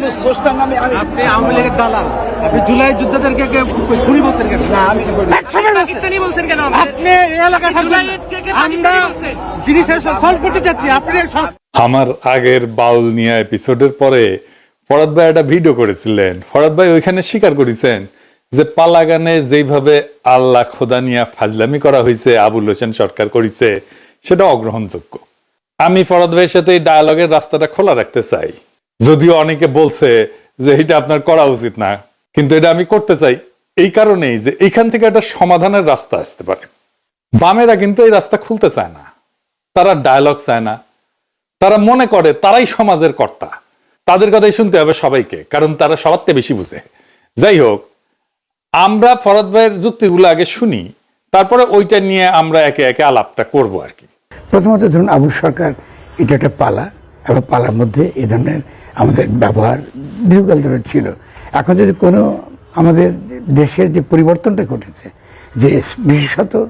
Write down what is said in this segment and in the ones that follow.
ইসলামের স্রষ্টার নামে আপনি আওয়ামী লীগের দালাল। আপনি জুলাই যোদ্ধাদেরকে কে বলছেন কেন? না আমি পাকিস্তানি বলছেন কেন আপনি? এই এলাকায় থাকবেন না। জুলাইয়ের থেকে আমরা জিনিসের সলভ করতে যাচ্ছি আপনি আমার আগের বাউল নিয়া এপিসোডের পরে ফরাদ ভাই একটা ভিডিও করেছিলেন। ফরাদ ভাই ওইখানে স্বীকার করেছেন যে পালাগানে যেইভাবে আল্লাহ খোদা নিয়া ফাজলামি করা হয়েছে আবুল হোসেন সরকার করেছে সেটা অগ্রহণযোগ্য। আমি ফরাদ ভাইয়ের সাথে এই ডায়ালগের রাস্তাটা খোলা রাখতে চাই। যদিও অনেকে বলছে যে এটা আপনার করা উচিত না, কিন্তু এটা আমি করতে চাই এই কারণেই যে এইখান থেকে একটা সমাধানের রাস্তা আসতে পারে। বামেরা কিন্তু এই রাস্তা খুলতে চায় না, তারা ডায়ালগ চায় না, তারা মনে করে তারাই সমাজের কর্তা। তাদের কথাই শুনতে হবে সবাইকে, কারণ তারা সবার থেকে বেশি বুঝে। যাই হোক, আমরা ফরাদ ভাইয়ের যুক্তিগুলো আগে শুনি, তারপরে ওইটা নিয়ে আমরা একে একে আলাপটা করব আর কি। প্রথমত ধরুন আবুল সরকার এটা একটা পালা, এবং পালার মধ্যে এই ধরনের আমাদের ব্যবহার দীর্ঘকাল ধরে ছিল। এখন যদি কোনো আমাদের দেশের যে পরিবর্তনটা ঘটেছে, যে বিশেষত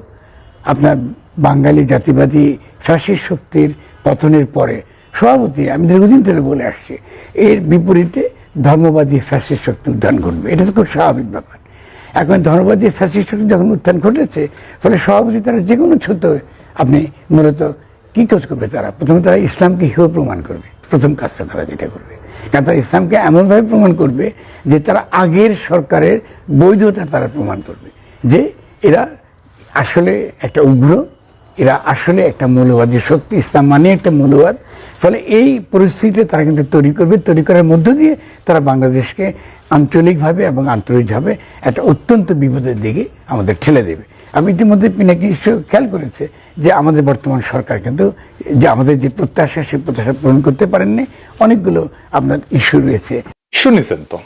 আপনার বাঙালি জাতিবাদী ফ্যাসিস্ট শক্তির পতনের পরে, সভাপতি, আমি দীর্ঘদিন ধরে বলে আসছি, এর বিপরীতে ধর্মবাদী ফ্যাসিস্ট শক্তি উত্থান ঘটবে। এটা তো খুব স্বাভাবিক ব্যাপার। এখন ধর্মবাদী ফ্যাসিস্ট শক্তি যখন উত্থান ঘটেছে, ফলে সভাপতি তারা যে কোনো ছোট আপনি মূলত কী কাজ করবে তারা? প্রথমে তারা ইসলামকে হিও প্রমাণ করবে। প্রথম কাজটা তারা যেটা করবে। কারণ তারা ইসলামকে এমনভাবে প্রমাণ করবে যে তারা আগের সরকারের বৈধতা তারা প্রমাণ করবে যে এরা আসলে একটা উগ্র, এরা আসলে একটা মৌলবাদী শক্তি, ইসলাম মানে একটা মৌলবাদ। ফলে এই পরিস্থিতিতে তারা কিন্তু তৈরি করবে। তৈরি করার মধ্য দিয়ে তারা বাংলাদেশকে আঞ্চলিকভাবে এবং আন্তরিকভাবে একটা অত্যন্ত বিপদের দিকে আমাদের ঠেলে দেবে। আমি ইতিমধ্যে পিনাকি খেয়াল করেছে যে আমাদের বর্তমান সরকার কিন্তু যে আমাদের যে প্রত্যাশা সেই প্রত্যাশা পূরণ করতে পারেননি। অনেকগুলো আপনার ইস্যু রয়েছে। শুনেছেন তো।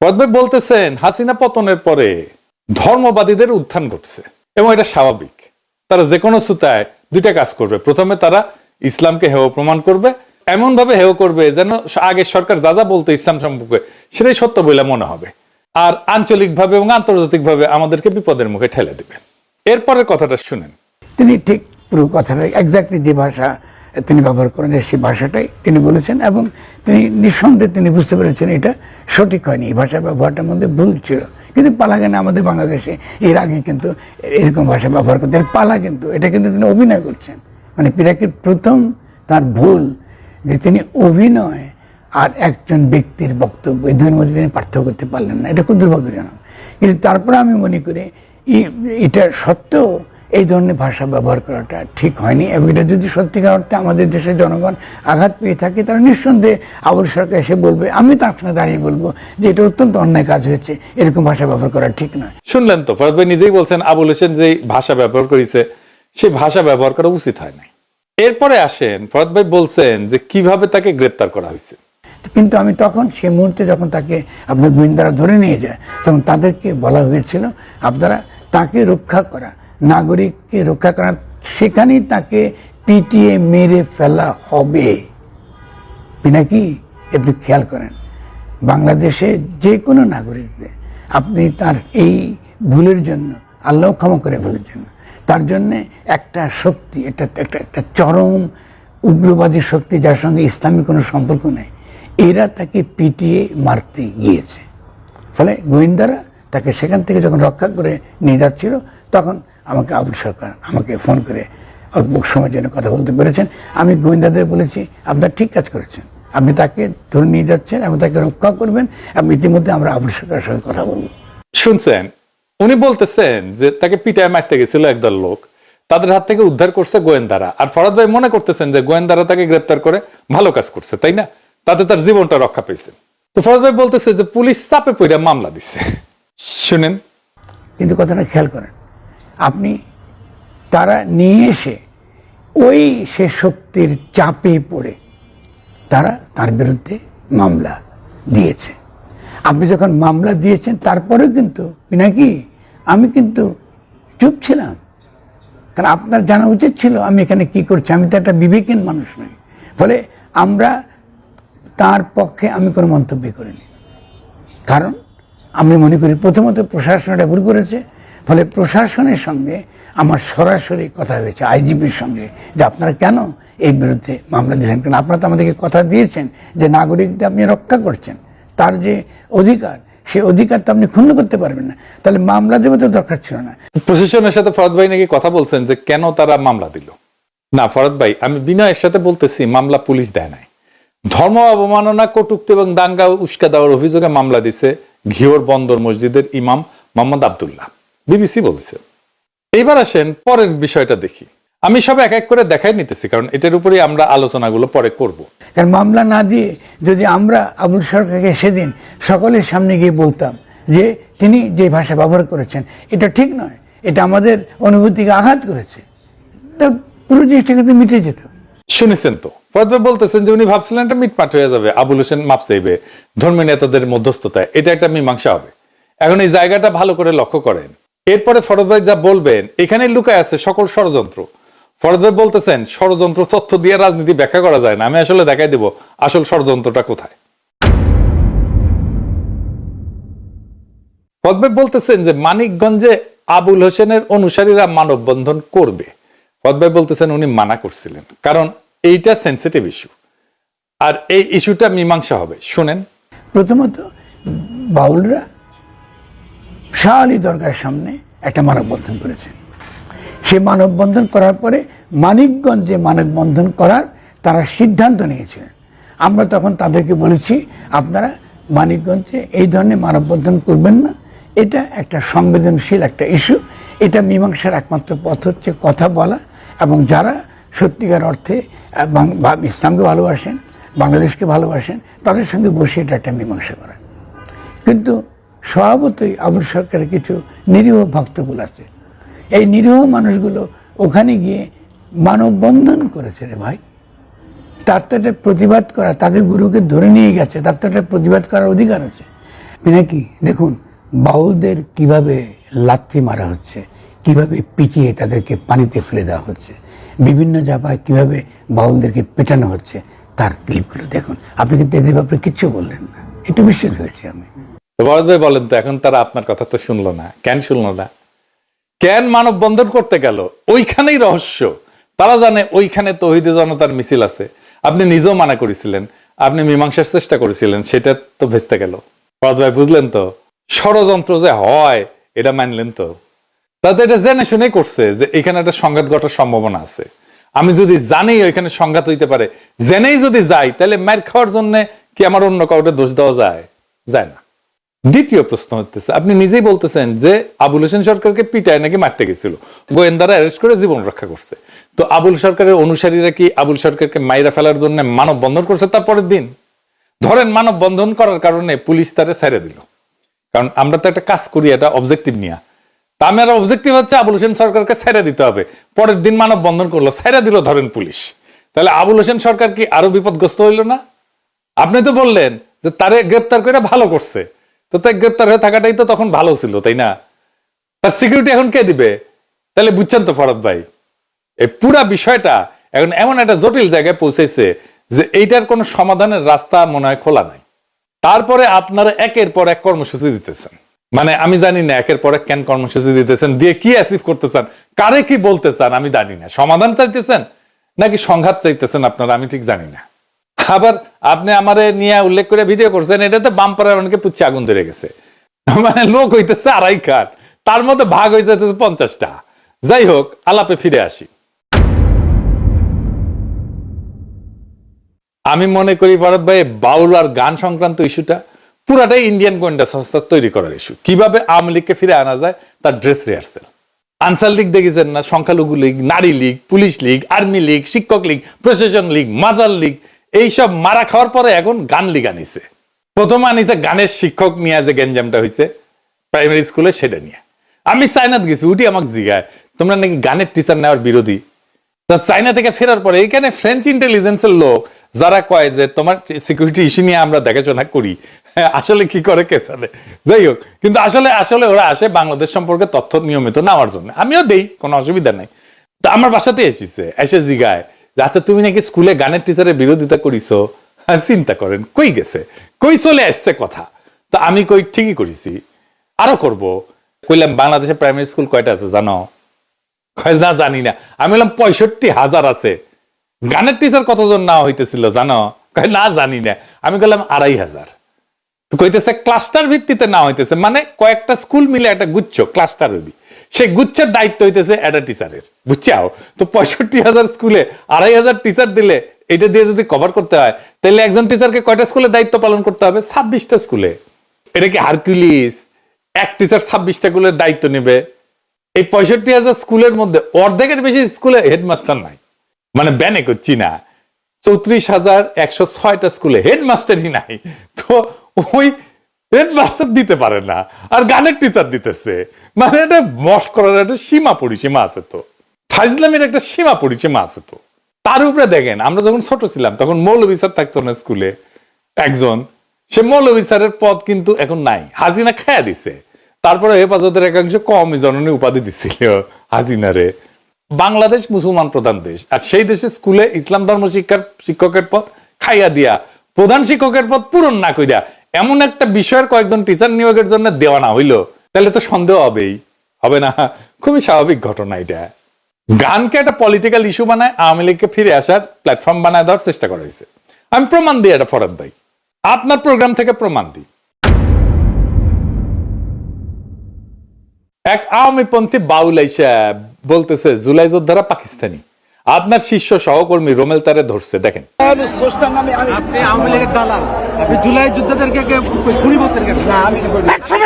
ফরাদ বলতেছেন, হাসিনা পতনের পরে ধর্মবাদীদের উত্থান ঘটছে এবং এটা স্বাভাবিক। তারা যে কোনো সুতায় দুইটা কাজ করবে। প্রথমে তারা ইসলামকে হেয় প্রমাণ করবে এমন ভাবে হেয় করবে যেন আগের সরকার যা যা বলতো ইসলাম সম্পর্কে সেটাই সত্য বলে মনে হবে। আর আঞ্চলিকভাবে এবং আন্তর্জাতিকভাবে আমাদেরকে বিপদের মুখে ঠেলে দিবে। এরপরের কথাটা শুনেন। তিনি ঠিক পুরো কথাটা একজাক্টলি যে ভাষা তিনি ব্যবহার করেন, সেই ভাষাটাই তিনি বলেছেন এবং তিনি নিঃসন্দেহে তিনি বুঝতে পেরেছেন এটা সঠিক হয়নি। এই ভাষা ব্যবহারটার মধ্যে ভুল ছিল। কিন্তু পালা পালাগানে আমাদের বাংলাদেশে এর আগে কিন্তু এরকম ভাষা ব্যবহার করতেন। পালা কিন্তু, এটা কিন্তু তিনি অভিনয় করছেন। মানে পিরাকির প্রথম তার ভুল যে তিনি অভিনয় আর একজন ব্যক্তির বক্তব্য, এই দুয়ের মধ্যে তিনি পার্থক্য করতে পারলেন না। এটা খুব দুর্ভাগ্যজনক। কিন্তু তারপরে আমি মনে করি এটা সত্ত্বেও এই ধরনের ভাষা ব্যবহার করাটা ঠিক হয়নি এবং এটা যদি সত্যিকার অর্থে আমাদের দেশের জনগণ আঘাত পেয়ে থাকে, তারা নিঃসন্দেহে আবুল সরকার এসে বলবে, আমি তার সঙ্গে দাঁড়িয়ে বলব যে এটা অত্যন্ত অন্যায় কাজ হয়েছে, এরকম ভাষা ব্যবহার করা ঠিক নয়। শুনলেন তো, ফরাদ ভাই নিজেই বলছেন, আবুল হোসেন যে ভাষা ব্যবহার করেছে, সে ভাষা ব্যবহার করা উচিত হয় নাই। এরপরে আসেন, ফরাদ ভাই বলছেন যে কীভাবে তাকে গ্রেপ্তার করা হয়েছে। কিন্তু আমি তখন সে মুহূর্তে যখন তাকে আপনার গোয়েন্দারা ধরে নিয়ে যায়, তখন তাদেরকে বলা হয়েছিল, আপনারা তাকে রক্ষা করা, নাগরিককে রক্ষা করা, সেখানেই তাকে পিটিয়ে মেরে ফেলা হবে। পিনাকি একটু খেয়াল করেন, বাংলাদেশে যে কোনো নাগরিকদের আপনি তার এই ভুলের জন্য, আল্লাহ ক্ষমা করে ভুলের জন্য, তার জন্যে একটা শক্তি, একটা একটা একটা চরম উগ্রবাদী শক্তি যার সঙ্গে ইসলামী কোনো সম্পর্ক নেই এরা তাকে পিটিয়ে মারতে গিয়েছে। ফলে গোয়েন্দারা তাকে সেখান থেকে যখন রক্ষা করে নিয়ে যাচ্ছিল, তখন আমাকে আবুল সরকার আমাকে ফোন করে অল্প সময়ের জন্য কথা বলতে পেরেছেন। আমি গোয়েন্দাদের বলেছি, আপনার ঠিক কাজ করেছেন। আপনি তাকে ধরে নিয়ে যাচ্ছেন এবং তাকে রক্ষা করবেন। এবং ইতিমধ্যে আমরা আবুল সরকারের সঙ্গে কথা বলব। শুনছেন, উনি বলতেছেন যে তাকে পিটায় মারতে গেছিল একদল লোক। তাদের হাত থেকে উদ্ধার করছে গোয়েন্দারা। আর ফরাদ ভাই মনে করতেছেন যে গোয়েন্দারা তাকে গ্রেপ্তার করে ভালো কাজ করছে, তাই না? তাতে তার জীবনটা রক্ষা পেয়েছে। তো ফরাদ ভাই বলতেছে যে পুলিশ চাপে পড়ে মামলা দিচ্ছে শুনেন। কিন্তু কথাটা খেয়াল করেন, আপনি তারা নিয়ে এসে ওই সে শক্তির চাপে পড়ে তারা তার বিরুদ্ধে মামলা দিয়েছে। আপনি যখন মামলা দিয়েছেন, তারপরেও কিন্তু নাকি আমি কিন্তু চুপ ছিলাম। কারণ আপনার জানা উচিত ছিল আমি এখানে কি করছি, আমি তো একটা বিবেকহীন মানুষ নই। ফলে আমরা তার পক্ষে আমি কোনো মন্তব্য করিনি। কারণ আমি মনে করি প্রথমত প্রশাসন এটা ভুল করেছে, ফলে প্রশাসনের সঙ্গে আমার সরাসরি কথা হয়েছে, আইজিপির সঙ্গে, যে আপনারা কেন এই বিরুদ্ধে মামলা দিলেন? কারণ আপনারা তো আমাদেরকে কথা দিয়েছেন যে নাগরিকদের আপনি রক্ষা করছেন, তার যে অধিকার, সে অধিকার তো আপনি ক্ষুণ্ণ করতে পারবেন না। তাহলে মামলা দেবে তো দরকার ছিল না। প্রশাসনের সাথে ফরদ ভাই নাকি কথা বলছেন যে কেন তারা মামলা দিল? না, ফরদ ভাই, আমি বিনয়ের সাথে বলতেছি, মামলা পুলিশ দেয় নাই। ধর্ম অবমাননা কটুক্তি এবং দাঙ্গা উস্কা দেওয়ার অভিযোগে মামলা দিছে ঘিওর বন্দর মসজিদের ইমাম মোহাম্মদ আবদুল্লাহ। বিবিসি বলছে। এইবার আসেন পরের বিষয়টা দেখি। আমি সব এক এক করে দেখাই নিতেছি কারণ এটার উপরেই আমরা আলোচনাগুলো পরে করব। কারণ মামলা না দিয়ে যদি আমরা আবুল সরকারকে সেদিন সকলের সামনে গিয়ে বলতাম যে তিনি যে ভাষা ব্যবহার করেছেন এটা ঠিক নয় এটা আমাদের অনুভূতিকে আঘাত করেছে তা পুরো জিনিসটা কিন্তু মিটে যেত। শুনেছেন তো? ভাই বলতেছেন যে উনি ভাবছিলেন মিটমাট হয়ে যাবে, আবুল হোসেন ধর্মীয় নেতাদের মধ্যস্থতায় এটা একটা মীমাংসা হবে। এখন এই জায়গাটা ভালো করে লক্ষ্য করেন। এরপরে যা বলবেন, এখানে লুকায় আছে সকল ষড়যন্ত্র। বলতেছেন, ষড়যন্ত্র তথ্য দিয়ে রাজনীতি ব্যাখ্যা করা যায় না, আমি আসলে দেখাই দেব আসল ষড়যন্ত্রটা কোথায়। ফরদ বলতেছেন যে মানিকগঞ্জে আবুল হোসেনের অনুসারীরা মানববন্ধন করবে। ফরদ বলতেছেন উনি মানা করছিলেন, কারণ এইটা সেন্সিটিভ ইস্যু আর এই ইস্যুটা মীমাংসা হবে। শুনেন। প্রথমত, বাউলরা শাহ আলী দরগার সামনে একটা মানববন্ধন করেছেন। সে মানববন্ধন করার পরে মানিকগঞ্জে মানববন্ধন করার তারা সিদ্ধান্ত নিয়েছিলেন। আমরা তখন তাদেরকে বলেছি, আপনারা মানিকগঞ্জে এই ধরনের মানববন্ধন করবেন না। এটা একটা সংবেদনশীল একটা ইস্যু এটা মীমাংসার একমাত্র পথ হচ্ছে কথা বলা এবং যারা সত্যিকার অর্থে ইসলামকে ভালোবাসেন, বাংলাদেশকে ভালোবাসেন, তাদের সঙ্গে বসে এটা একটা মীমাংসা করা কিন্তু স্বভাবতই আবুল সরকারের কিছু নিরীহ ভক্তগুলো আছে। এই নিরীহ মানুষগুলো ওখানে গিয়ে মানববন্ধন করেছে রে ভাই। তার প্রতিবাদ করা, তাদের গুরুকে ধরে নিয়ে গেছে, তার প্রতিবাদ করার অধিকার আছে। নাকি দেখুন, বাউলদের কীভাবে লাথি মারা হচ্ছে, কীভাবে পিটিয়ে তাদেরকে পানিতে ফেলে দেওয়া হচ্ছে বিভিন্ন জায়গায় কীভাবে বাউলদেরকে পেটানো হচ্ছে, তার ক্লিপগুলো দেখুন। আপনি কিন্তু এদের ব্যাপারে কিচ্ছু বললেন না। একটু বিশ্বাস হয়েছে আমি। ভরত ভাই বলেন তো, এখন তারা আপনার কথা তো শুনলো না। কেন শুনলো না? কেন মানববন্ধন করতে গেল? ওইখানেই রহস্য। তারা জানে ওইখানে তহিদে জনতার মিছিল আছে। আপনি নিজেও মানা করেছিলেন। আপনি মীমাংসার চেষ্টা করেছিলেন, সেটা তো ভেস্তে গেল। ভরত ভাই, বুঝলেন তো? ষড়যন্ত্র যে হয়, এটা মানলেন তো? তাতে এটা জেনে শুনে করছে যে এখানে একটা সংঘাত ঘটার সম্ভাবনা আছে। আমি যদি জানি ওইখানে সংঘাত হইতে পারে, জেনেই যদি যাই, তাহলে মার খাওয়ার জন্য কি আমার অন্য কাউকে দোষ দেওয়া যায়? যায় না। দ্বিতীয় প্রশ্ন হতেছে আপনি নিজেই বলতেছেন যে আবুল হোসেন সরকারকে পিটায় নাকি মারতে গেছিল। গোয়েন্দারা অ্যারেস্ট করে জীবন রক্ষা করছে। তো আবুল সরকারের অনুসারীরা কি আবুল সরকারকে মাইরা ফেলার জন্য মানব বন্ধন করছে তার পরের দিন? ধরেন মানব বন্ধন করার কারণে পুলিশ তারে ছেড়ে দিল। কারণ আমরা তো একটা কাজ করি এটা অবজেক্টিভ নিয়ে। আমার অবজেক্টিভ হচ্ছে আবুল হোসেন সরকারকে ছেড়ে দিতে হবে। পরের দিন মানব বন্ধন করল, ছেড়ে দিল ধরেন পুলিশ। তাহলে আবুল হোসেন সরকার কি আরও বিপদগ্রস্ত হইল না? আপনি তো বললেন যে তারে গ্রেপ্তার করে ভালো করছে। তো তাই গ্রেপ্তার হয়ে থাকাটাই তো তখন ভালো ছিল, তাই না? তার সিকিউরিটি এখন কে দিবে? তাহলে বুঝছেন তো ফরদ ভাই, এই পুরা বিষয়টা এখন এমন একটা জটিল জায়গায় পৌঁছেছে যে এইটার কোনো সমাধানের রাস্তা মনে হয় খোলা নাই। তারপরে আপনারা একের পর এক কর্মসূচি দিতেছেন। মানে আমি জানি না, একের পর এক কেন কর্মসূচি দিতেছেন, দিয়ে কি অ্যাচিভ করতে চান কারে কি বলতে চান আমি জানি না। সমাধান চাইতেছেন নাকি সংঘাত চাইতেছেন আপনারা, আমি ঠিক জানি না। আবার আপনি আমারে নিয়ে উল্লেখ করে ভিডিও করছেন, এটাতে বাম্পারের অনেকে পুচ্ছে আগুন ধরে গেছে। মানে লোক হইতেছে আড়াই কাঠ তার মধ্যে ভাগ হয়ে যেতেছে পঞ্চাশটা। যাই হোক, আলাপে ফিরে আসি। আমি মনে করি, ভরত ভাই, বাউল আর গান সংক্রান্ত ইস্যুটা পুরাটাই ইন্ডিয়ান গোয়েন্দা সংস্থা তৈরি করার ইস্যু কীভাবে আওয়ামী লীগকে ফিরে আনা যায়, তার ড্রেস রিহার্সেল আনসার লীগ দেখেছেন না, সংখ্যালঘু লীগ, নারী league, police league army league, শিক্ষক লীগ, প্রশাসন লীগ, মাজার লীগ, এইসব মারা খাওয়ার পরে এখন গান লীগ আনিছে প্রথম আনিছে গানের শিক্ষক নিয়ে যে গেঞ্জামটা হয়েছে প্রাইমারি স্কুলে সেটা নিয়ে। আমি চাইনাত গেছি, উঠি আমাকে জিগায়, তোমরা নাকি গানের টিচার নেওয়ার বিরোধী? চাইনা থেকে ফেরার পরে এখানে ফ্রেঞ্চ ইন্টেলিজেন্সের লোক, যারা কয় যে, তোমার সিকিউরিটি ইস্যু নিয়ে আমরা দেখাশোনা করি। আসলে কি করে কে জানে? যাই হোক কিন্তু আসলে আসলে ওরা আসে বাংলাদেশ সম্পর্কে তথ্য নিয়মিত নেওয়ার জন্য। আমিও দেই কোনো অসুবিধা নাই। তো আমার বাসাতে এসেছে এসে জিগায় যাতে তুমি নাকি স্কুলে গানের টিচারের বিরোধিতা করিছো? হ্যাঁ, চিন্তা করেন কই গেছে? কই চলে আসছে কথা? তা আমি কই ঠিকই করেছি। আরও করব। কইলাম বাংলাদেশে প্রাইমারি স্কুল কয়টা আছে জানো? না জানি না। আমি বললাম পঁয়ষট্টি হাজার আছে। গানের টিচার কতজন না হইতেছিল জানো? না জানি না। আমি বললাম আড়াই হাজার। তো কইতেছে, ক্লাস্টার ভিত্তিতে না হইতেছে। মানে কয়েকটা স্কুল মিলে একটা গুচ্ছ, ক্লাস্টার হইবি। সেই গুচ্ছের দায়িত্ব হইতেছে একটা টিচারের, বুঝছাও? তো পঁয়ষট্টি হাজার স্কুলে আড়াই হাজার টিচার দিলে এটা দিয়ে যদি কভার করতে হয় তাহলে একজন টিচারকে কয়টা স্কুলে দায়িত্ব পালন করতে হবে? ছাব্বিশটা স্কুলে। এটা কি হারকিউলিস? এক টিচার ছাব্বিশটা স্কুলের দায়িত্ব নেবে। এই পঁয়ষট্টি হাজার স্কুলের মধ্যে অর্ধেকের বেশি স্কুলে হেডমাস্টার নাই। মানে ব্যানে করছি না। চৌত্রিশ হাজার একশো ছয়টা স্কুলে হেডমাস্টারই নাই। তো ওই হেডমাস্টার দিতে পারে না, আর গানের টিচার দিতেছে। মানে এটা মশ করার একটা সীমা পরিসীমা আছে তো। ফাইজলামের একটা সীমা পরিসীমা আছে তো। তার উপরে দেখেন, আমরা যখন ছোট ছিলাম, তখন মৌলভী স্যার থাকতো না স্কুলে, একজন। সে মৌলভী স্যারের পদ কিন্তু এখন নাই। হাজিনা খায়া দিছে। তারপরে হেফাজতের একাংশ কম জননী উপাধি দিছিল হাজিনারে বাংলাদেশ মুসলমান প্রধান দেশ, আর সেই দেশে স্কুলে ইসলাম ধর্ম শিক্ষার শিক্ষকের পদ খাইয়া দিয়া, প্রধান শিক্ষকের পদ পূরণ না কইরা এমন একটা বিষয়ের কয়েকজন টিচার নিয়োগের জন্য দেওয়া না হইল, তাহলে তো সন্দেহ হবেই। হবে না? খুবই স্বাভাবিক ঘটনা এটা। গানকে একটা পলিটিক্যাল ইস্যু বানায়, আওয়ামী লীগকে ফিরে আসার প্ল্যাটফর্ম বানায় দেওয়ার চেষ্টা করা হয়েছে। আমি প্রমাণ দিই এটা, ফরাদ ভাই। আপনার প্রোগ্রাম থেকে প্রমাণ দিই। এক আওয়ামীপন্থী বাউল আইসা বলতেছে, জুলাই যোদ্ধারা পাকিস্তানি। আপনার শিষ্য সহকর্মী রোমেল তারে ধরছে দেখেন। আপনি আওয়ামী লীগের দালাল। আপনি জুলাই যোদ্ধাদেরকে কে বলছেন কেন?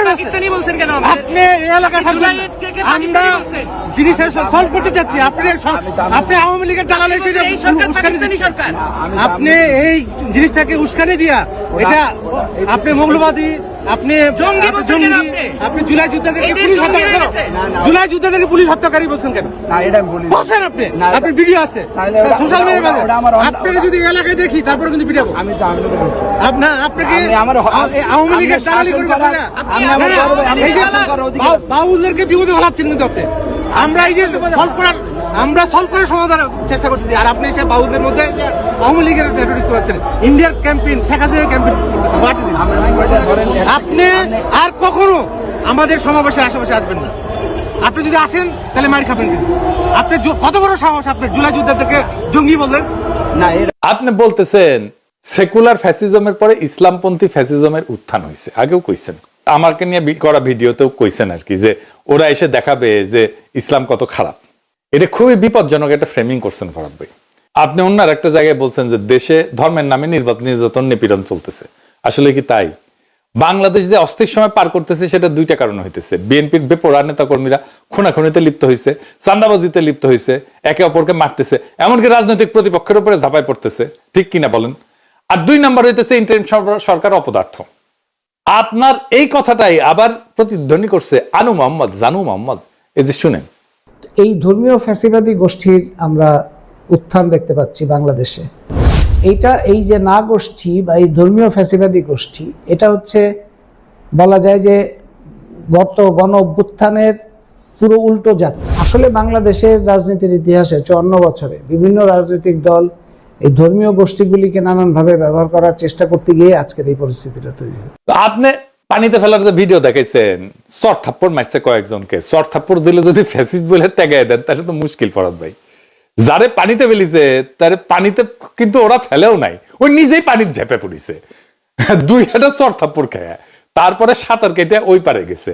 পাকিস্তানি বলছেন কেন আপনি? এই এলাকায় থাকবেন জুলাই কে কে আমরা পাকিস্তানি সলভ করতে চাচ্ছি আপনি আপনি আওয়ামী লীগের দালাল উস্কানি সরকার। আপনি এই জিনিসটাকে উস্কানি দিয়া এটা আপনি মৌলবাদী আপনি জঙ্গি আপনি জঙ্গি, আপনি? আপনি জুলাই যোদ্ধাদেরকে পুলিশ হত্যা জুলাই যোদ্ধাদেরকে পুলিশ হত্যাকারী বলছেন কেন? না এটা আমি বলি বলছেন আপনি। আপনি ভিডিও আছে। সোশ্যাল আপনাকে যদি এলাকায় দেখি তারপরে কিন্তু পিটাবো আমি তো আমি আপনার আপনাকে আমার- আওয়ামী লীগের দালালি না। বাউলদেরকে বিপদে ফেলাচ্ছেন কিন্তু আপনি। আমরা এই যে করার আমরা সলভ করার সমাধান চেষ্টা করতেছি। আর আপনি সে বাউলদের মধ্যে আওয়ামী লীগের রেটোরিক করাচ্ছেন ইন্ডিয়ার ক্যাম্পেইন শেখ হাসিনার ক্যাম্পেইন বাদ দিন। আপনি আর কখনো আমাদের সমাবেশের আশেপাশে আসবেন না। আপনি যদি আসেন তাহলে মার খাবেন কিন্তু আপনি কত বড় সাহস আপনার? জুলাই যোদ্ধাদেরকে জঙ্গি বললেন। না আপনি বলতেছেন সেকুলার ফ্যাসিজমের পরে ইসলামপন্থী ফ্যাসিজমের উত্থান হয়েছে। আগেও কইছেন। আমাকে নিয়ে করা ভিডিওতেও কইছেন আর কি যে ওরা এসে দেখাবে যে ইসলাম কত খারাপ। এটা খুবই বিপজ্জনক একটা ফ্রেমিং করছেন ফরাদ ভাই। আপনি অন্য একটা জায়গায় বলছেন যে দেশে ধর্মের নামে নির্বাচন নির্যাতন নিপীড়ন চলতেছে। আসলে কি তাই? বাংলাদেশ যে অস্থির সময় পার করতেছে সেটা দুইটা কারণ হইতেছে। বিএনপির বেপরা নেতা কর্মীরা খুনাখুনিতে লিপ্ত হয়েছে চান্দাবাজিতে লিপ্ত হয়েছে একে অপরকে মারতেছে, এমনকি রাজনৈতিক প্রতিপক্ষের উপরে ঝাঁপাই পড়তেছে। ঠিক কিনা বলেন? আর দুই নম্বর হইতেছে ইন্টারিম সরকার অপদার্থ। আপনার এই কথাটাই আবার প্রতিধ্বনি করছে আনু মোহাম্মদ, জানু মোহাম্মদ। এই যে শুনেন এই ধর্মীয় ফ্যাসিবাদী গোষ্ঠীর আমরা উত্থান দেখতে পাচ্ছি বাংলাদেশে। এইটা, এই যে না গোষ্ঠী বা এই ধর্মীয় ফ্যাসিবাদী গোষ্ঠী, এটা হচ্ছে বলা যায় যে গত গণ অভ্যুত্থানের পুরো উল্টো যাত্রা আসলে বাংলাদেশের রাজনীতির ইতিহাসে চুয়ান্ন বছরে বিভিন্ন রাজনৈতিক দল এই ধর্মীয় গোষ্ঠীগুলিকে নানানভাবে ব্যবহার করার চেষ্টা করতে গিয়ে আজকের এই পরিস্থিতিটা তৈরি আপনি পানিতে ফেলার যে ভিডিও দেখাইছেন, চর থাপ্পড় মারছে কয়েকজনকে। চর থাপ্পড় দিলে যদি ফ্যাসিস্ট বলে ত্যাগাই দেন, তাহলে তো মুশকিল ফরাদ ভাই। যারে পানিতে ফেলিছে, তারে পানিতে কিন্তু ওরা ফেলেও নাই। ওই নিজেই পানির ঝেপে পড়িছে। দুই হাজার চর থাপ্পড় খেয়ে। তারপরে সাঁতার কেটে ওই পারে গেছে।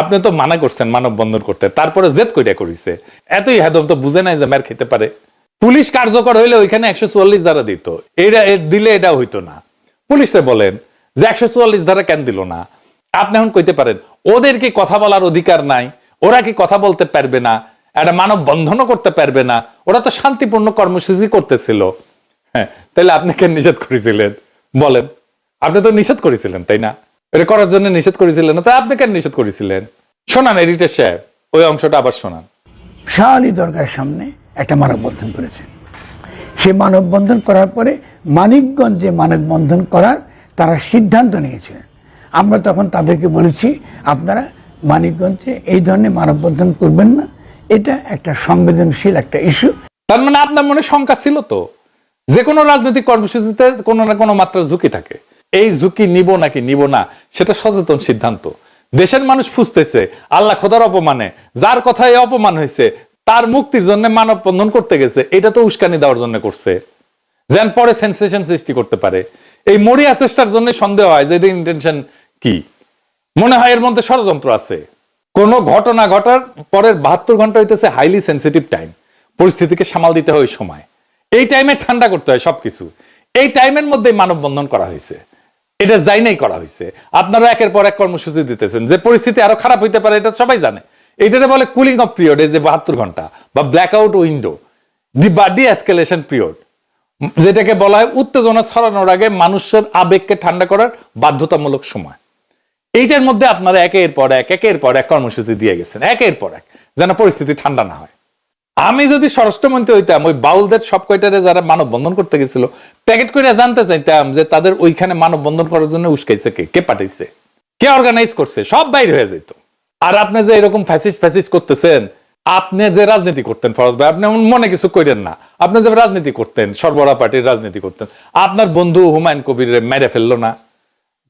আপনি তো মানা করছেন মানব বন্ধন করতে। তারপরে জেদ কইটা করিছে। এতই হেদম তো বুঝে নাই যে মের খেতে পারে। পুলিশ কার্যকর হইলে ওইখানে একশো চুয়াল্লিশ দ্বারা দিত। এটা দিলে এটা হইতো না। পুলিশে বলেন যে একশো চুয়াল্লিশ দ্বারা কেন দিল না? আপনি এখন কইতে পারেন, ওদের কি কথা বলার অধিকার নাই? ওরা কি কথা বলতে পারবে না? একটা মানব বন্ধনও করতে পারবে না? ওরা তো শান্তিপূর্ণ কর্মসূচি করতেছিল। হ্যাঁ তাহলে আপনি কেন নিষেধ করেছিলেন? বলেন। আপনি তো নিষেধ করেছিলেন, তাই না? এটা করার জন্য নিষেধ করেছিলেন তাই আপনি কেন নিষেধ করেছিলেন? শোনান, এডিটর সাহেব, ওই অংশটা আবার শোনান। শাহ আলী দরগার সামনে একটা মানববন্ধন করেছেন। সে মানববন্ধন করার পরে মানিকগঞ্জে মানববন্ধন করার তারা সিদ্ধান্ত নিয়েছিলেন। আমরা তখন তাদেরকে বলেছি, আপনারা মানিকগঞ্জে এই ধরনের মানববন্ধন করবেন না। এটা একটা সংবেদনশীল একটা ইস্যু তার মানে আপনার মনে শঙ্কা ছিল তো? যে কোনো রাজনৈতিক কর্মসূচিতে কোনো না কোনো মাত্রার ঝুঁকি থাকে। এই ঝুঁকি নিব নাকি নিব না, সেটা সচেতন সিদ্ধান্ত। দেশের মানুষ ফুসতেছে আল্লাহ খোদার অপমানে। যার কথায় অপমান হয়েছে, তার মুক্তির জন্য মানব বন্ধন করতে গেছে। এটা তো উস্কানি দেওয়ার জন্য করছে। যেন পরে সেন্সেশন সৃষ্টি করতে পারে। এই মরিয়া চেষ্টার জন্য সন্দেহ হয় যে ইন্টেনশন কি? মনে হয় এর মধ্যে ষড়যন্ত্র আছে। কোন ঘটনা ঘটার পরের বাহাত্তর ঘণ্টা হইতেছে হাইলি সেন্সিটিভ টাইম পরিস্থিতিকে সামাল দিতে হয় সময়। এই টাইমে ঠান্ডা করতে হয় সবকিছু। এই টাইমের মধ্যে মানববন্ধন করা হয়েছে এটা যাই নাই করা হয়েছে আপনারা একের পর এক কর্মসূচি দিতেছেন। যে পরিস্থিতি আরও খারাপ হইতে পারে, এটা সবাই জানে। এইটাতে বলে কুলিং অফ পিরিয়ড এই যে বাহাত্তর ঘণ্টা বা ব্ল্যাক আউট উইন্ডো ডি বা ডি এসকেলেশন পিরিয়ড যেটাকে বলা হয় উত্তেজনা ছড়ানোর আগে মানুষের আবেগকে ঠান্ডা করার বাধ্যতামূলক সময়। এইটার মধ্যে আপনারা একের পর এক, একের পর এক কর্মসূচি দিয়ে গেছেন, একের পর এক, যেন পরিস্থিতি ঠান্ডা না হয়। আমি যদি স্বরাষ্ট্রমন্ত্রী হইতাম, ওই বাউলদের সব কয়টারে যারা মানববন্ধন করতে গেছিল, প্যাকেট করে জানতে চাইতাম যে তাদের ওইখানে মানববন্ধন করার জন্য উস্কাইছে কে কে পাঠাইছে, কে অর্গানাইজ করছে, সব বাইরে হয়ে যেত আর আপনি যে এরকম ফ্যাসিস্ট ফ্যাসিস্ট করতেছেন আপনি যে রাজনীতি করতেন ফরজ ভাই, আপনি এমন মনে কিছু করেন না। আপনি যে রাজনীতি করতেন সর্বরা পার্টির রাজনীতি করতেন, আপনার বন্ধু হুমায়ুন কবির মেরে ফেলল না।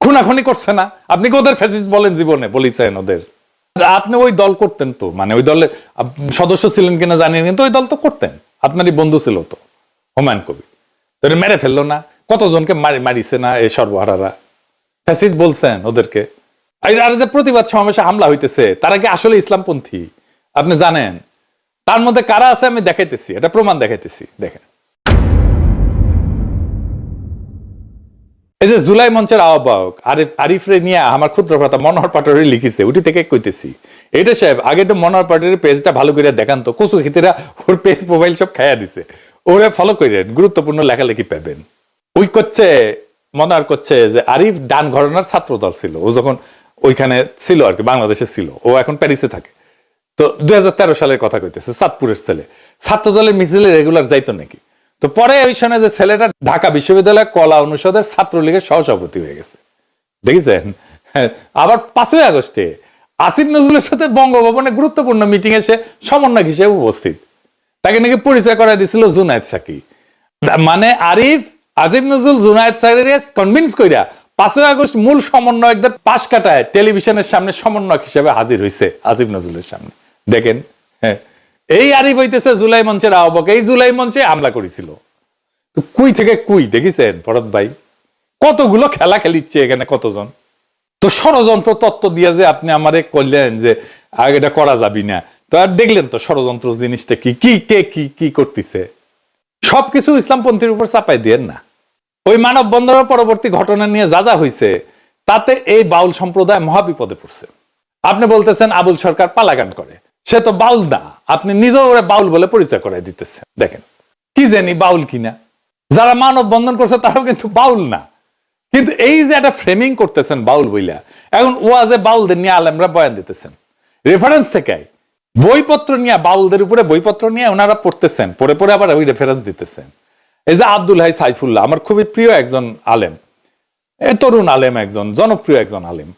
খুনাখুনি করছে না। আপনি কি ওদের ফ্যাসিস্ট বলেন জীবনে? বলিছেন ওদের। আপনি ওই দল করতেন তো মানে ওই দলের সদস্য ছিলেন কিনা জানি কিন্তু ওই দল তো করতেন। আপনারই বন্ধু ছিল তো, হুমায়ুন কবির। তো মেরে ফেলল না। কতজনকে মারি, মারিছে না এই সর্বহারারা ফ্যাসিস্ট বলছেন ওদেরকে। আর যে প্রতিবাদ সমাবেশে হামলা হইতেছে, তারা কি আসলে ইসলামপন্থী? আপনি জানেন। তার মধ্যে কারা আছে আমি দেখাইতেছি, এটা প্রমাণ দেখাইতেছি, দেখেন। এই যে জুলাই মঞ্চের আহ্বায়ক আরিফ, আরিফরে নিয়ে আমার ক্ষুদ্র কথা মনোহর পাটোয়ারি লিখিছে, উঠি থেকে কইতেছি। এটা সাহেব, আগে তো মনোহর পাটোয়ারির পেজটা ভালো করে দেখান তো, কচু খিতিরা ওর পেজ মোবাইল সব খাইয়া দিছে। ওরে ফলো করেন গুরুত্বপূর্ণ লেখালেখি পাবেন। ওই করছে, মনোহর করছে যে আরিফ ডান ঘটনার ছাত্র দল ছিল, ও যখন ওইখানে ছিল আর কি, বাংলাদেশে ছিল, ও এখন প্যারিসে থাকে। তো দুই সালের কথা কইতেছে চাঁদপুরের ছেলে। ছাত্র দলের মিছিলে রেগুলার যাইতো নাকি? তো পরে ওই সময় যে ছেলেটা ঢাকা বিশ্ববিদ্যালয় কলা অনুষদের ছাত্রলীগের সহসভাপতি হয়ে গেছে। দেখেছেন? হ্যাঁ, আবার পাঁচই আগস্টে আসিফ নজরুলের সাথে বঙ্গভবনে গুরুত্বপূর্ণ মিটিং এ সে সমন্বয়ক হিসেবে উপস্থিত। তাকে নাকি পরিচয় করা দিছিল জুনায়দ সাকি। মানে আরিফ আজিম নজরুল জুনায়দ সাকিরে কনভিন্স কইরা পাঁচই আগস্ট মূল সমন্বয়কদের পাশ কাটায় টেলিভিশনের সামনে সমন্বয়ক হিসেবে হাজির হয়েছে আজিম নজরুলের সামনে। দেখেন হ্যাঁ এই আরিফ হইতেছে জুলাই মঞ্চের আহ্বক এই জুলাই মঞ্চে হামলা করেছিল। কুই থেকে কুই, দেখেছেন ভরত ভাই? কতগুলো খেলা খেলিচ্ছে এখানে কতজন? তো ষড়যন্ত্র তত্ত্ব দিয়ে যে আপনি আমারে করলেন যে আগে এটা করা যাবি না। তো আর দেখলেন তো ষড়যন্ত্র জিনিসটা কি কি, কে, কি কি করতেছে? সবকিছু ইসলামপন্থীর উপর চাপাই দিয়েন না। ওই মানব বন্ধনের পরবর্তী ঘটনা নিয়ে যা যা হয়েছে তাতে এই বাউল সম্প্রদায় মহাবিপদে পড়ছে। আপনি বলতেছেন আবুল সরকার পালাগান করে। সে তো বাউল না আপনি নিজেও ওরা বাউল বলে পরিচয় করাই দিতেছেন। দেখেন, কি জানি বাউল কিনা। যারা মানব বন্ধন করছে, তারাও কিন্তু বাউল না। কিন্তু এই যে একটা ফ্রেমিং করতেছেন বাউল বইলা, এখন ওয়াজে বাউলদের নিয়ে আলেমরা বয়ান দিতেছেন। রেফারেন্স থেকে বইপত্র নিয়ে, বাউলদের উপরে বইপত্র নিয়ে ওনারা পড়তেছেন। পরে পরে আবার ওই রেফারেন্স দিতেছেন। এই যে আব্দুল হাই সাইফুল্লাহ, আমার খুবই প্রিয় একজন আলেম। তরুণ আলেম একজন, জনপ্রিয় একজন আলেম।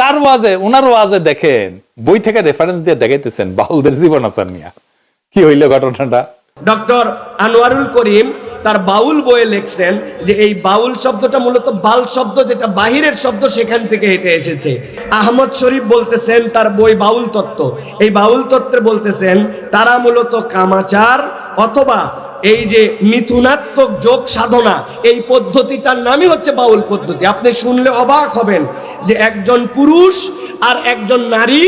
তার ওয়াজে ওনার ওয়াজে দেখেন, বই থেকে রেফারেন্স দিয়ে দেখাইতেছেন, বাউলদের জীবন আচার নিয়ে। কি হইল ঘটনাটা? ডক্টর আনোয়ারুল করিম তার বাউল বইয়ে লিখছেন যে এই বাউল শব্দটা মূলত বাল শব্দ যেটা বাহিরের শব্দ সেখান থেকে হেঁটে এসেছে। আহমদ শরীফ বলতেছেন তার বই বাউল তত্ত্ব। এই বাউল তত্ত্বে বলতেছেন, তারা মূলত কামাচার অথবা এই যে মিথুনাত্মক যোগ সাধনা, এই পদ্ধতিটার নামই হচ্ছে বাউল পদ্ধতি। আপনি শুনলে অবাক হবেন যে একজন পুরুষ আর একজন নারী,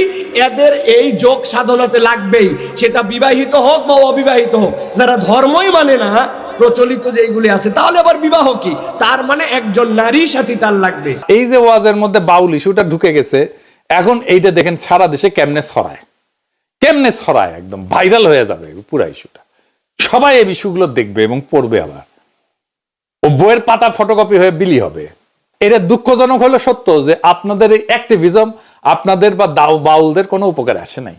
এদের এই যোগ সাধনাতে লাগবেই। সেটা বিবাহিত হোক বা অবিবাহিত হোক, যারা ধর্মই মানে না, প্রচলিত যেগুলি আছে, তাহলে আবার বিবাহ কি? তার মানে একজন নারীর সাথী তার লাগবে। এই যে ওয়াজের মধ্যে বাউল ইস্যুটা ঢুকে গেছে, এখন এইটা দেখেন সারা দেশে কেমনে ছড়ায়। কেমনে ছড়ায়, একদম ভাইরাল হয়ে যাবে পুরা ইস্যুটা। সবাই এই ইস্যুগুলো দেখবে এবং পড়বে আবার। ও বইয়ের পাতা ফটোকপি হয়ে বিলি হবে। এটা দুঃখজনক হলো সত্য যে আপনাদের এই অ্যাক্টিভিজম আপনাদের বা দাও বাউলদের কোনো উপকারে আসে নাই।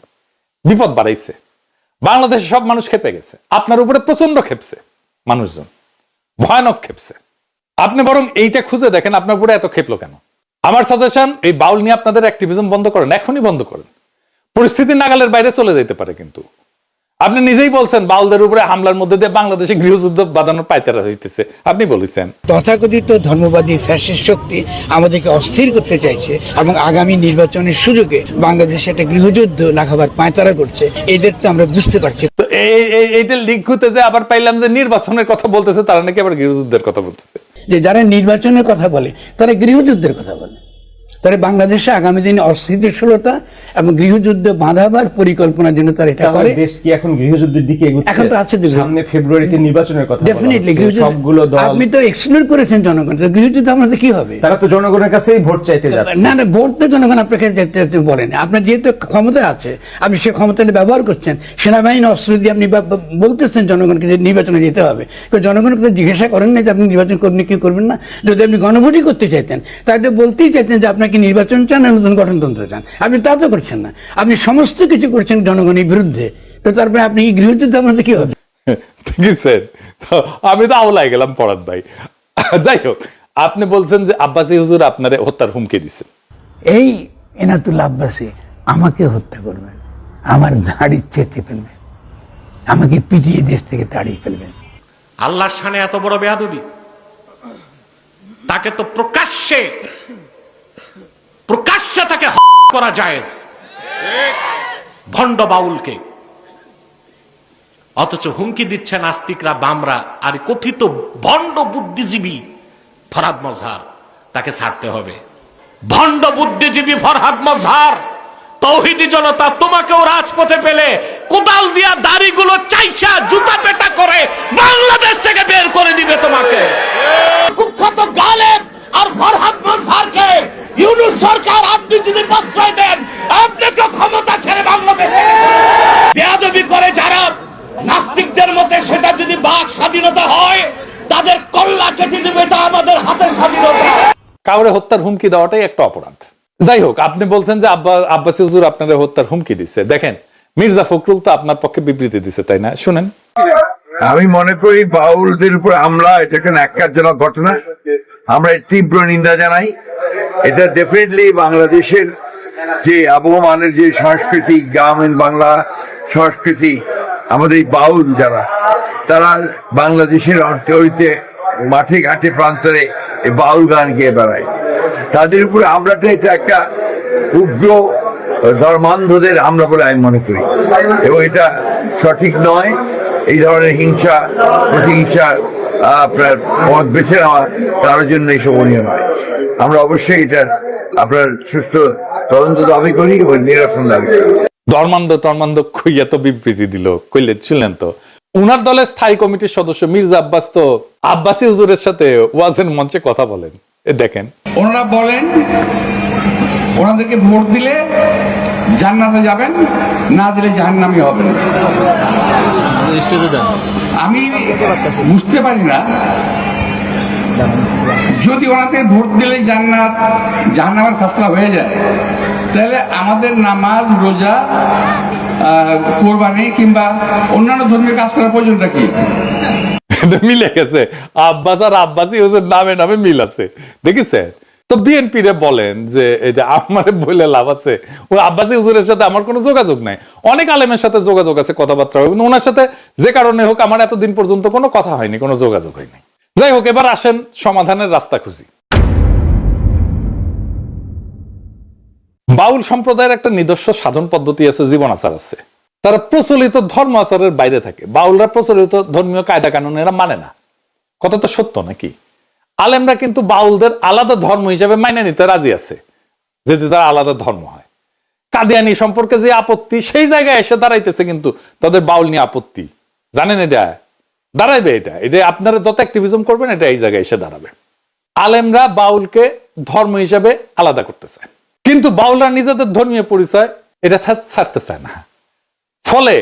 বিপদ বাড়াইছে। বাংলাদেশে সব মানুষ খেপে গেছে। আপনার উপরে প্রচণ্ড খেপছে মানুষজন। ভয়ানক খেপছে আপনি বরং এইটা খুঁজে দেখেন আপনার উপরে এত খেপলো কেন? আমার সাজেশন এই বাউল নিয়ে আপনাদের অ্যাক্টিভিজম বন্ধ করেন। এখনই বন্ধ করেন। পরিস্থিতি নাগালের বাইরে চলে যেতে পারে কিন্তু। আপনি নিজেই বলছেন বাউলদের উপরে হামলার মধ্যে দিয়ে বাংলাদেশে গৃহযুদ্ধ বাঁধানোর পাইতারা হইতেছে। আপনি বলেছেন। তথাকথিত ধর্মবাদী ফ্যাসিস্ট শক্তি আমাদেরকে অস্থির করতে চাইছে এবং আগামী নির্বাচনের সুযোগে বাংলাদেশে একটা গৃহযুদ্ধ লাগাবার পায়তারা করছে এদের তো আমরা বুঝতে পারছি। তো এই এই- এইটা লিঙ্ক হতে যে আবার পাইলাম যে নির্বাচনের কথা বলতেছে তারা নাকি আবার গৃহযুদ্ধের কথা বলতেছে। যে যারা নির্বাচনের কথা বলে তারা গৃহযুদ্ধের কথা বলে। তারা বাংলাদেশে আগামী দিনে অস্থিতিশীলতা এবং গৃহযুদ্ধ বাঁধাবার পরিকল্পনার জন্য তারা এটা করে দেশ কি এখন গৃহযুদ্ধের দিকে এগুচ্ছে? এখন তো আছে সামনে ফেব্রুয়ারিতে নির্বাচনের কথা ডেফিনেটলি সবগুলো দল আপনি তো এক্সক্লুড করেছেন জনগণ তো গৃহযুদ্ধ আমাদের কি হবে? তারা তো জনগণের কাছেই ভোট চাইতে যাচ্ছে। না না ভোট তো জনগণ আপনাকে যেতে যেতে বলেন। আপনার যেহেতু ক্ষমতা আছে আপনি সে ক্ষমতাটা ব্যবহার করছেন সেনাবাহিনী অস্ত্র দিয়ে আপনি বলতেছেন জনগণকে যে নির্বাচনে যেতে হবে। তো জনগণকে তো জিজ্ঞাসা করেন না যে আপনি নির্বাচন করবেন কি করবেন না। যদি আপনি গণভোটই করতে চাইতেন তাহলে বলতেই চাইতেন যে আপনাকে নির্বাচন চান না নতুন গঠনতন্ত্র চান? আপনি তা তো করছেন না। আপনি সমস্ত কিছু করছেন জনগণের বিরুদ্ধে। তো তারপরে আপনি কি গৃহযুদ্ধ আপনাদের কি হবে আছে। আমি তো আওলাই গেলাম পড়াত ভাই। যাই হোক আপনি বলছেন যে আব্বাসী হুজুর আপনারে হত্যার হুমকি দিছে। এই এনাতুল্লা আব্বাসী আমাকে হত্যা করবেন। আমার দাড়ি চেটে ফেলবেন। আমাকে পিটিয়ে দেশ থেকে তাড়িয়ে ফেলবেন। আল্লাহর সানে এত বড় বেয়াদবি তাকে তো প্রকাশ্যে প্রকাশ্যে তাকে করা যায় ভণ্ড বাউলকে। অথচ হুমকি দিচ্ছে নাস্তিকরা, বামরা, আর কথিত ভণ্ড বুদ্ধিজীবী ফরহাদ মজহার, তাকে ছাড়তে হবে। ভণ্ড বুদ্ধিজীবী ফরহাদ মজহার, তৌহিদি জনতা, তোমাকেও রাজপথে পেলে কোদাল দিয়া দাড়িগুলো চাইছা জুতা পেটা করে বাংলাদেশ থেকে বের করে দিবে তোমাকে। কুখ্যাত গালেব আর ফরহাদ মজহারকে ইউনুস সরকার আপনি যদি প্রশ্রয় দেন আপনাকে ক্ষমতা ছেড়ে বাংলাদেশে বেয়াদবি করে যারা নাস্তিকদের মতে সেটা যদি বাক স্বাধীনতা হয় তাদের কল্লা কেটে দিবে তা আমাদের হাতের স্বাধীনতা। কাউরে হত্যার হুমকি দেওয়াটাই একটা অপরাধ। যাই হোক আপনি বলছেন যে আব্বা আব্বাসী হুজুর আপনাদের হত্যার হুমকি দিচ্ছে। দেখেন মির্জা ফখরুল তো আপনার পক্ষে বিবৃতি দিছে তাই না? শুনেন। আমি মনে করি বাউলদের উপর হামলা এটা একটা ন্যাক্কারজনক ঘটনা। আমরা তীব্র নিন্দা জানাই। এটা ডেফিনেটলি বাংলাদেশের যে আবহমানের যে সংস্কৃতি, গ্রামীণ বাংলা সংস্কৃতি, আমাদের বাউল যারা, তারা বাংলাদেশের অর্থনীতিতে মাঠে ঘাটে প্রান্তরে এই বাউল গান গেয়ে বেড়ায়। তাদের উপরে হামলাটা এটা একটা উগ্র ধর্মান্ধদের আমরা বলে আমি মনে করি। এবং এটা সঠিক নয়। এই ধরনের হিংসা প্রতিহিংসা আপনার পথ বেছে নেওয়া তার জন্য এই শোভনীয় নয়। আমরা অবশ্যই এটার আপনার সুস্থ তদন্ত দাবি করি এবং নিরসন দাবি করি। ধর্মান্ধ টর্মান্ধ কইয়া তো বিবৃতি দিল। কইলে ছিলেন তো? উনার দলের স্থায়ী কমিটির সদস্য মির্জা আব্বাস তো আব্বাসী হুজুরের সাথে ওয়াজের মঞ্চে কথা বলেন। এ দেখেন। ওনারা বলেন ওনাদেরকে ভোট দিলে জান্নাতে যাবেন না দিলে জাহান্নামি হবেন আমি বুঝতে পারি না। যদি ওনাকে ভোট দিলে জান্নাত জাহান্নামের ফসলা হয়ে যায় তাহলে আমাদের নামাজ রোজা আহ, কোরবানি কিংবা অন্যান্য ধর্মীয় কাজ করার প্রয়োজনটা কি? মিলে গেছে। আব্বাস আর আব্বাসী হুজুর নামে নামে মিল আছে। দেখিছে তো বিএনপি রে বলেন যে এটা আমারে বলে লাভ আছে, ও আব্বাসী হুজুরের সাথে আমার কোনো যোগাযোগ নাই। অনেক আলেমের সাথে যোগাযোগ আছে, কথাবার্তা হয় কিন্তু ওনার সাথে যে কারণে হোক আমার এতদিন পর্যন্ত কোনো কথা হয়নি, কোনো যোগাযোগ হয়নি। যাই হোক, এবার আসেন সমাধানের রাস্তা খুঁজি। বাউল সম্প্রদায়ের একটা নিজস্ব সাধন পদ্ধতি আছে জীবন আচার আছে। তারা প্রচলিত ধর্ম আচারের বাইরে থাকে। বাউলরা প্রচলিত ধর্মীয় কায়দা কানুন এরা মানে না। কথা তো সত্য নাকি? আলেমরা কিন্তু বাউলদের আলাদা ধর্ম হিসেবে মাইনে নিতে রাজি আছে যদি তার আলাদা ধর্ম হয়। কাদিয়ানি সম্পর্কে যে আপত্তি, সেই জায়গায় এসে দাঁড়াইতেছে কিন্তু তাদের বাউল নিয়ে আপত্তি। জানেন এটা? দাঁড়াইবে এটা? এটা আপনারা যত অ্যাক্টিভিজম করবেন, এটা এই জায়গায় এসে দাঁড়াবে। আলেমরা বাউলকে ধর্ম হিসেবে আলাদা করতে চায় কিন্তু বাউলরা নিজেদের ধর্মীয় পরিচয় এটা ছাড়তে চায় না। ফলে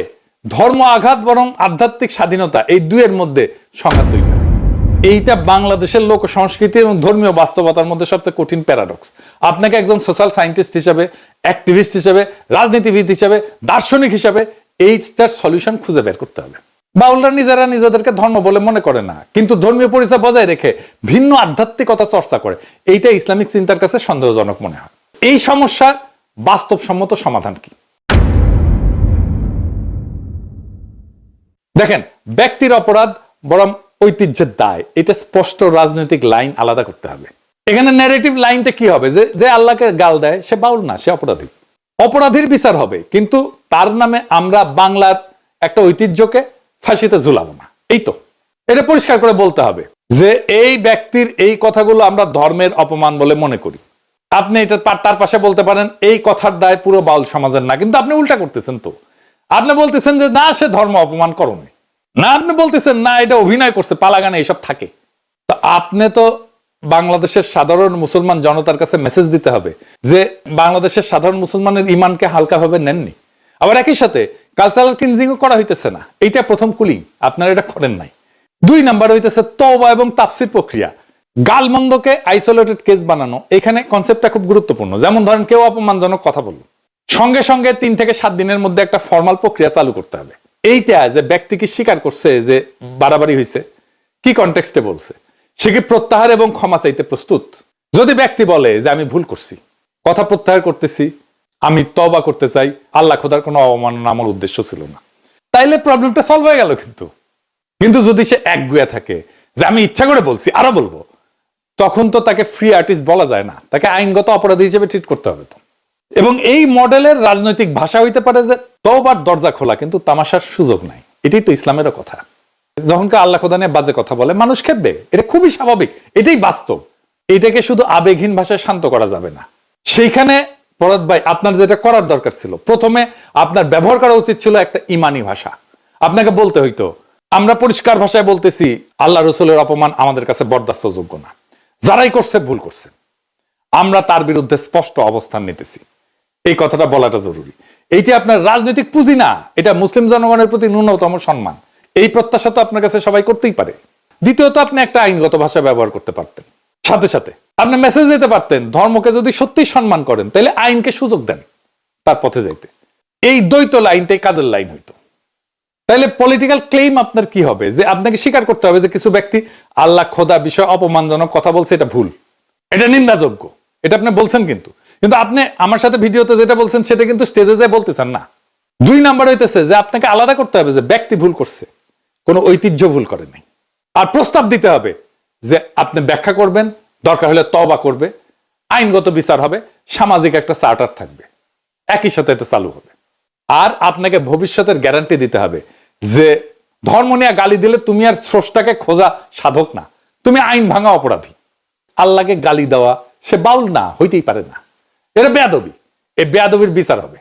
ধর্ম আঘাত বরং আধ্যাত্মিক স্বাধীনতা এই দুয়ের মধ্যে সংঘাত তৈরি এইটা বাংলাদেশের লোক সংস্কৃতি এবং ধর্মীয় বাস্তবতার মধ্যে সবচেয়ে কঠিন প্যারাডক্স আপনাকে একজন সোশ্যাল সায়েন্টিস্ট হিসাবে অ্যাক্টিভিস্ট হিসাবে, রাজনীতিবিদ হিসাবে, দার্শনিক হিসাবে এইটার সলিউশন খুঁজে বের করতে হবে। বাউলরা নিজেরা নিজেদেরকে ধর্ম বলে মনে করে না, কিন্তু ধর্মীয় পরিচয় বজায় রেখে ভিন্ন আধ্যাত্মিকতা চর্চা করে, এইটা ইসলামিক চিন্তার কাছে সন্দেহজনক মনে হয়। এই সমস্যার বাস্তবসম্মত সমাধান কি? দেখেন, ব্যক্তির অপরাধ বরং ঐতিহ্যের দায়। এটা স্পষ্ট রাজনৈতিক লাইন আলাদা করতে হবে। এখানে ন্যারেটিভ লাইনটা কি হবে? যে যে আল্লাহকে গাল দেয়, সে বাউল না, সে অপরাধী। অপরাধীর বিচার হবে, কিন্তু তার নামে আমরা বাংলার একটা ঐতিহ্যকে ফাঁসিতে ঝুলাবো না। এই তো। এটা পরিষ্কার করে বলতে হবে যে, এই ব্যক্তির এই কথাগুলো আমরা ধর্মের অপমান বলে মনে করি। আপনি এটা তার পাশে বলতে পারেন, এই কথার দায় পুরো বাউল সমাজের না, কিন্তু আপনি উল্টা করতেছেন তো। আপনি বলতেছেন যে, না, সে ধর্ম অপমান করণে না আপনি বলতেছেন, না, এটা অভিনয় করছে, পালাগানে এইসব থাকে। তো আপনি তো বাংলাদেশের সাধারণ মুসলমান জনতার কাছে মেসেজ দিতে হবে যে, বাংলাদেশের সাধারণ মুসলমানের ইমানকে হালকাভাবে নেননি। আবার একই সাথে কালচারাল ক্লিনজিংও করা হইতেছে না। এইটা প্রথম কুলিং আপনারা এটা করেন নাই। দুই নাম্বার হইতেছে, তওবা এবং তাফসির প্রক্রিয়া। গালমন্দকে আইসোলেটেড কেস বানানো, এখানে কনসেপ্টটা খুব গুরুত্বপূর্ণ। যেমন ধরেন, কেউ অপমানজনক কথা বলল। সঙ্গে সঙ্গে তিন থেকে সাত দিনের মধ্যে একটা ফর্মাল প্রক্রিয়া চালু করতে হবে। এইটা যে ব্যক্তি কি স্বীকার করছে যে বাড়াবাড়ি হয়েছে কি কনটেক্সটে বলছে? সে কি প্রত্যাহার এবং ক্ষমা চাইতে প্রস্তুত? যদি ব্যক্তি বলে যে আমি ভুল করছি, কথা প্রত্যাহার করতেছি, আমি তবা করতে চাই, আল্লাহ খোদার কোনো অবমাননা আমার উদ্দেশ্য ছিল না। তাইলে প্রবলেমটা সলভ হয়ে গেল কিন্তু। কিন্তু যদি সে একগুয়া থাকে যে আমি ইচ্ছা করে বলছি, আরও বলব, তখন তো তাকে ফ্রি আর্টিস্ট বলা যায় না। তাকে আইনগত অপরাধী হিসেবে ট্রিট করতে হবে তো। এবং এই মডেলের রাজনৈতিক ভাষা হইতে পারে যে তওবার দরজা খোলা কিন্তু তামাশার সুযোগ নাই। এটাই তো ইসলামেরও কথা। যখন কেউ আল্লাহ খোদা নিয়ে বাজে কথা বলে, মানুষ খেপবে এটা খুবই স্বাভাবিক। এটাই বাস্তব। এটাকে শুধু আবেগহীন ভাষায় শান্ত করা যাবে না। সেইখানে পরত ভাই, আপনার যেটা করার দরকার ছিল, প্রথমে আপনার ব্যবহার করা উচিত ছিল একটা ইমানি ভাষা। আপনাকে বলতে হইতো, আমরা পরিষ্কার ভাষায় বলতেছি, আল্লাহ রসুলের অপমান আমাদের কাছে বরদাস্তযোগ্য না। যারাই করছে, ভুল করছে। আমরা তার বিরুদ্ধে স্পষ্ট অবস্থান নিতেছি। এই কথাটা বলাটা জরুরি। এইটি আপনার রাজনৈতিক পুঁজি না এটা মুসলিম জনগণের প্রতি ন্যূনতম সম্মান। এই প্রত্যাশা তো আপনার কাছে সবাই করতেই পারে। দ্বিতীয়ত, আপনি একটা আইনগত ভাষা ব্যবহার করতে পারতেন। সাথে সাথে আপনি মেসেজ দিতে পারতেন, ধর্মকে যদি সত্যিই সম্মান করেন, তাহলে আইনকে সুযোগ দেন তার পথে যাইতে। এই দ্বৈত লাইনটাই কাজের লাইন হইতো। তাহলে পলিটিক্যাল ক্লেম আপনার কি হবে? যে আপনাকে স্বীকার করতে হবে যে কিছু ব্যক্তি আল্লাহ খোদা বিষয় অপমানজনক কথা বলছে, এটা ভুল। এটা নিন্দাযোগ্য। এটা আপনি বলছেন কিন্তু। কিন্তু আপনি আমার সাথে ভিডিওতে যেটা বলছেন, সেটা কিন্তু স্টেজে যায় বলতেছেন না। দুই নাম্বার হইতেছে যে আপনাকে আলাদা করতে হবে যে ব্যক্তি ভুল করছে, কোনো ঐতিহ্য ভুল করে নাই। আর প্রস্তাব দিতে হবে যে আপনি ব্যাখ্যা করবেন, দরকার হলে তবা করবে, আইনগত বিচার হবে, সামাজিক একটা চার্টার থাকবে। একই সাথে এটা চালু হবে। আর আপনাকে ভবিষ্যতের গ্যারান্টি দিতে হবে যে ধর্ম নিয়ে গালি দিলে তুমি আর স্রষ্টাকে খোঁজা সাধক না। তুমি আইন ভাঙা অপরাধী। আল্লাহকে গালি দেওয়া সে বাউল না, হইতেই পারে না। এটা বেয়াদবি। এই বেয়াদবির বিচার হবে।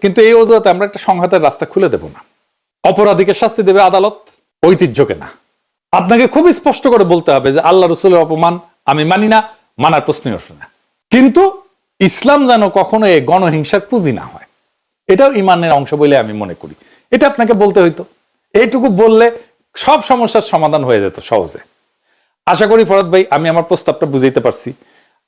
কিন্তু এই অজুহাতে আমরা একটা সংঘাতের রাস্তা খুলে দেব না। অপরাধীকে শাস্তি দেবে আদালত, ঐতিহ্যকে না। আপনাকে খুবই স্পষ্ট করে বলতে হবে যে আল্লাহ রসুলের অপমান আমি মানি না, মানার প্রশ্নই ওঠে না। কিন্তু ইসলাম যেন কখনো এই গণহিংসার পুঁজি না হয়। এটাও ইমানের অংশ বলে আমি মনে করি। এটা আপনাকে বলতে হইতো। এইটুকু বললে সব সমস্যার সমাধান হয়ে যেত সহজে। আশা করি ফরদ ভাই, আমি আমার প্রস্তাবটা বুঝাইতে পারছি।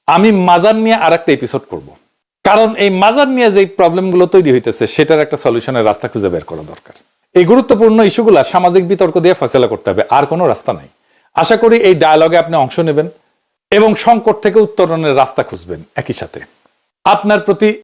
আমি মাজার নিয়ে আর একটা এপিসোড করব। কারণ এই মাজার নিয়ে যে প্রবলেমগুলো তৈরি হইতেছে, সেটার একটা সলিউশনের রাস্তা খুঁজে বের করা দরকার। এই গুরুত্বপূর্ণ ইস্যুগুলো সামাজিক বিতর্ক দিয়ে ফয়সলা করতে হবে, আর কোনো রাস্তা নাই। আশা করি এই ডায়ালগে আপনি অংশ নেবেন এবং সংকট থেকে উত্তরণের রাস্তা খুঁজবেন একই সাথে। আপনার প্রতি